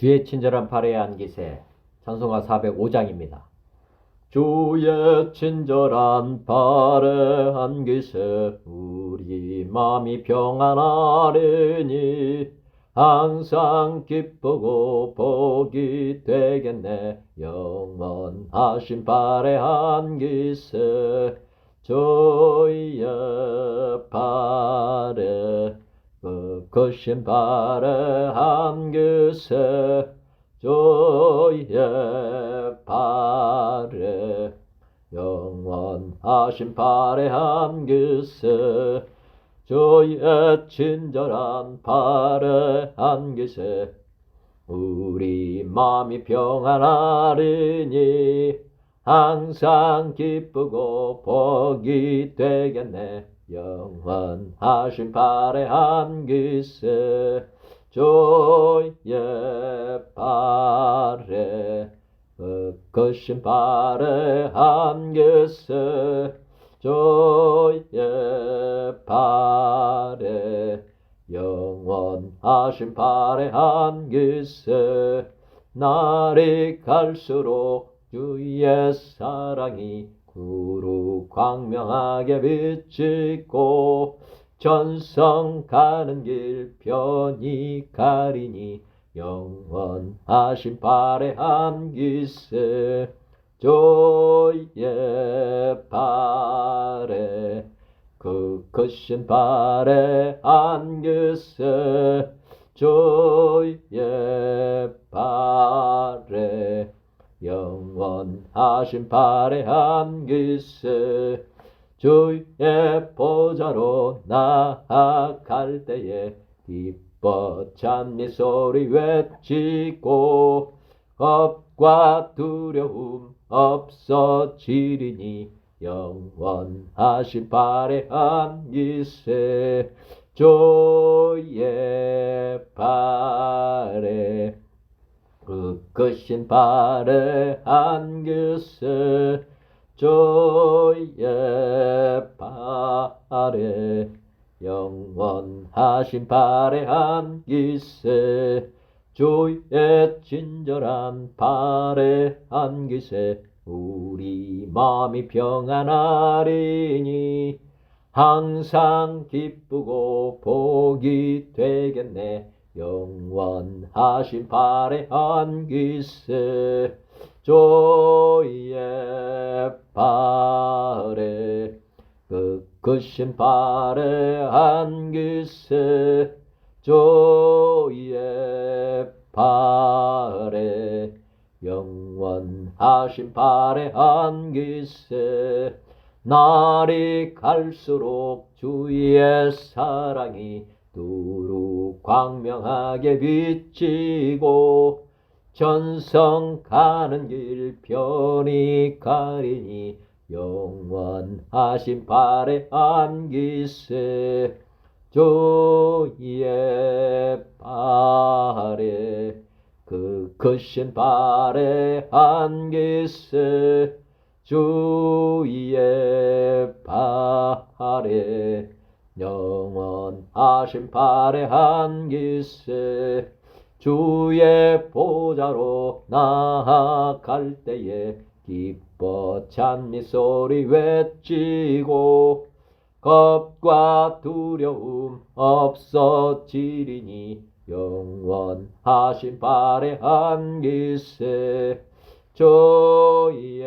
주의 친절한 발에 안기세 찬송가 405장입니다. 주의 친절한 발에 안기세 우리 마음이 평안하리니 항상 기쁘고 복이 되겠네 영원하신 발에 안기세 주의 발에 그 크신 발에 안기세 주의 발에 영원하신 발에 안기세 주의 친절한 발에 안기세 우리 마음이 평안하리니 항상 기쁘고 복이 되겠네 영원하신 발에 안기세 주의 발에 크신 발에 안기세 주의 발에 영원하신 발에 안기세 날이 갈수록 주의 사랑이 구루 광명하게 비치고 전성 가는 길 편히 가리니 영원하신 발에 안기세 주의 발에 그 크신 발에 안기세 주의 발에 영원하신 발에 안기세 주의 보좌로 나아갈 때에 기뻐 찬미 소리 외치고 겁과 두려움 없어지리니 영원하신 발에 안기세 주 그 크신 발에 안기세 주의 발에 영원하신 발에 안기세 주의 친절한 발에 안기세 우리 마음이 평안하리니 항상 기쁘고 복이 되겠네 영원하신 발에 안기세 주의 발에 그 크신 발에 안기세 주의 발에 영원하신 발에 안기세. 날이 갈수록 주의 사랑이 두루 광명하게 비치고 전성 가는 길 편히 가리니 영원하신 발에 안기세. 주의 발에 그 크신 발에 안기세. 주의 발에 영원하신 발에 안기세 주의 보좌로 나아갈 때에 기뻐 찬미 소리 외치고 겁과 두려움 없어지리니 영원하신 발에 안기세 주의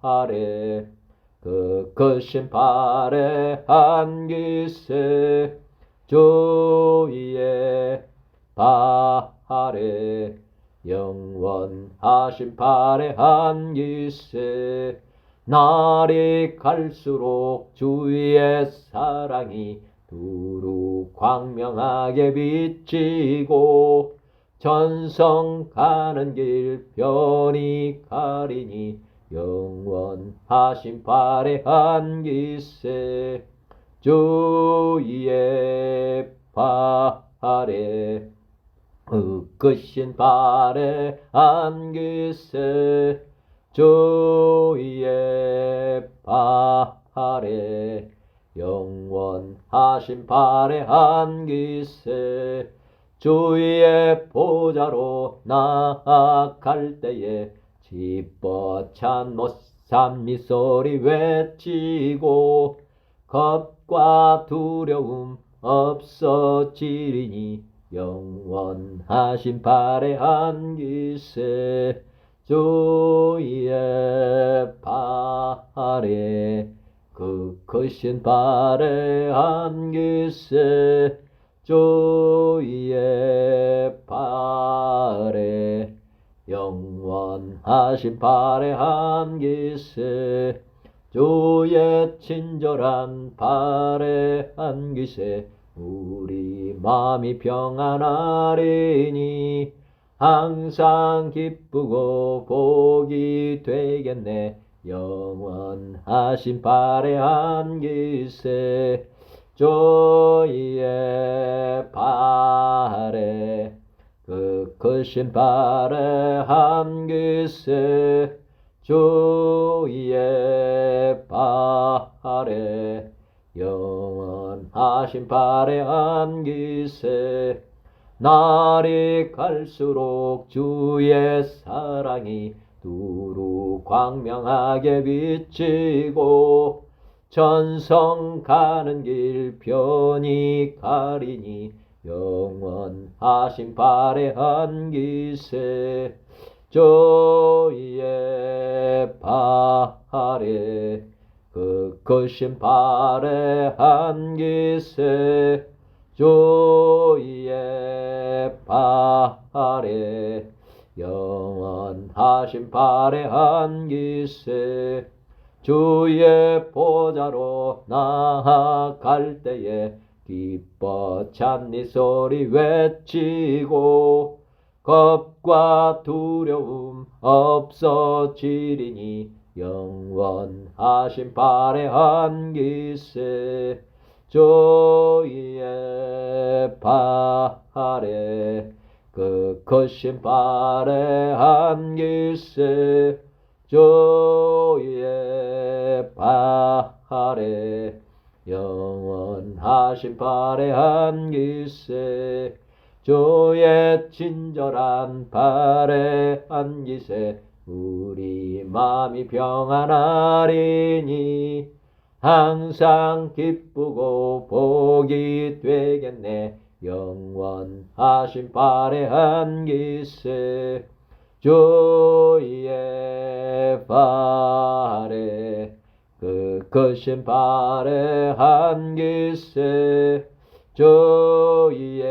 발에 그 크신 발에 안기세 주의 발에 영원하신 발에 안기세. 날이 갈수록 주의 사랑이 두루 광명하게 비치고 전성 가는 길 편히 가리니 영원하신 발에 안기세 주의 발에 으끄신 발에 안기세 주의 발에 영원하신 발에 안기세 주의 보좌로 나아갈 때에 기뻐찬 못산 미소리 외치고 겁과 두려움 없어지리니 영원하신 발의 한기세 주의 발에 그 크신 발의 한기세 주의 발에 영원하신 발의 한기세 주의 친절한 발의 한기세 우리 마음이 평안하리니 항상 기쁘고 복이 되겠네. 영원하신 발의 한기세 주의 발에 그 크신 발의 한기세 주의 발에 영원하신 발의 한기세 날이 갈수록 주의 사랑이 두루 광명하게 비치고 전성 가는 길 편히 가리니 영원하신 발의 한 기세 주의 발에 그 크신 발의 한 기세 주의 발에 영원하신 발의 한 기세 주의 보좌로 나아갈 때에 기뻐 찬니 소리 외치고 겁과 두려움 없어지리니 영원하신 발의 한기세 주의 발에 그 크신 발의 한기세 주의 발에 영원하신 발의 한기세 주의 친절한 발의 한기세 우리 마음이 평안하리니 항상 기쁘고 복이 되겠네. 영원하신 발의 한기세 주의 발에 그 크신 발의 한기세 주의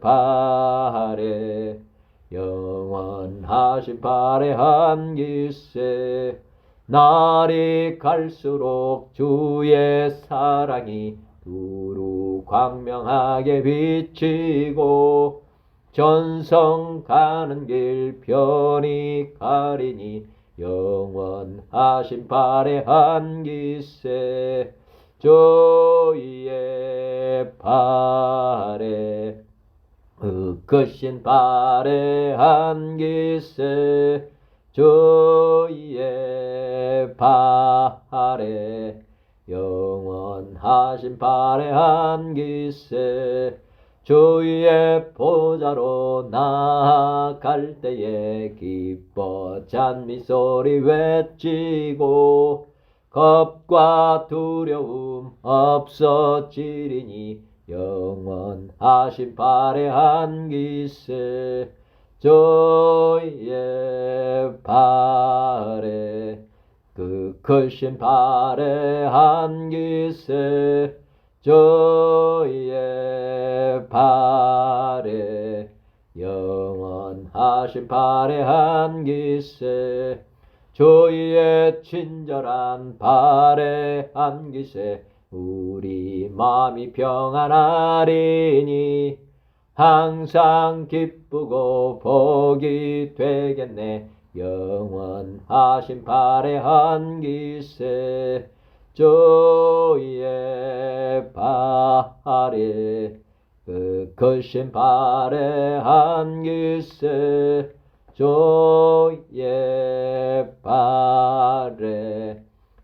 발에 영원하신 발의 한기세 날이 갈수록 주의 사랑이 두루 광명하게 비치고 전성 가는 길 편히 가리니 영원하신 발의 한기세 주의 발에 그 크신 발의 한기세 주의 발에 영원하신 발의 한기세 주의 보좌로 나아갈 때에 기뻐 찬미 소리 외치고 겁과 두려움 없어지리니 영원하신 발의 한기세 주의 발에 그 크신 발의 한기세 주의 발에 영원하신 발의 한기세 주의 친절한 발의 한기세 우리 마음이 평안하리니 항상 기쁘고 복이 되겠네. 영원하신 발의 한기세 주의 발에 그 크신 발의 한기세 주의 발에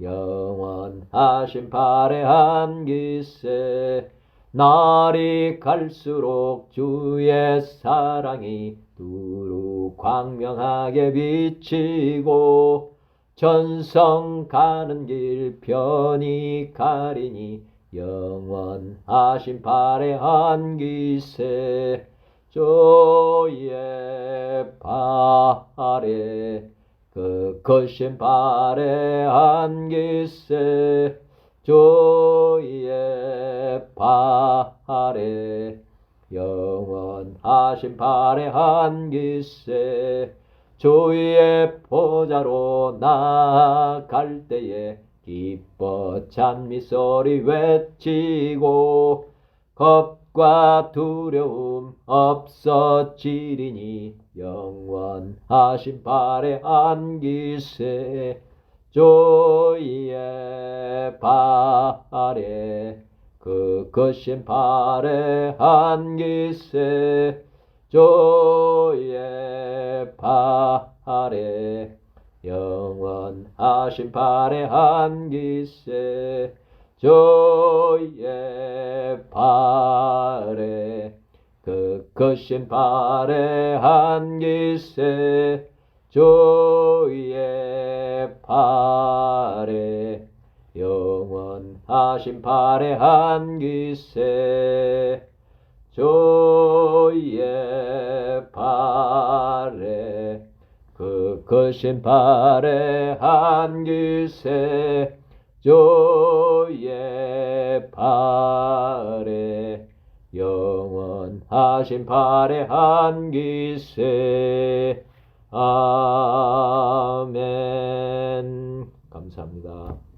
영원하신 발의 한기세 날이 갈수록 주의 사랑이 두루 광명하게 비치고 전성 가는 길 편히 가리니 영원하신 발의 한기세 조의 발에 그 거신 발의 한기세 조의 발에 영원하신 발의 한기세 조의 보좌로 나아갈 때에 기뻐 찬미 소리 외치고 겁과 두려움 없어지리니 영원하신 발의 안기세 조의 발에 그 거신 발의 안기세 조의 발에 영원하신 발의 한기세 조의 발에 그 거신 발의 한기세 조의 발에 영원하신 발의 한기세 조의 발에 그 거신 발의 한기세 조의 발에 영원하신 발의 한기세 아멘 감사합니다.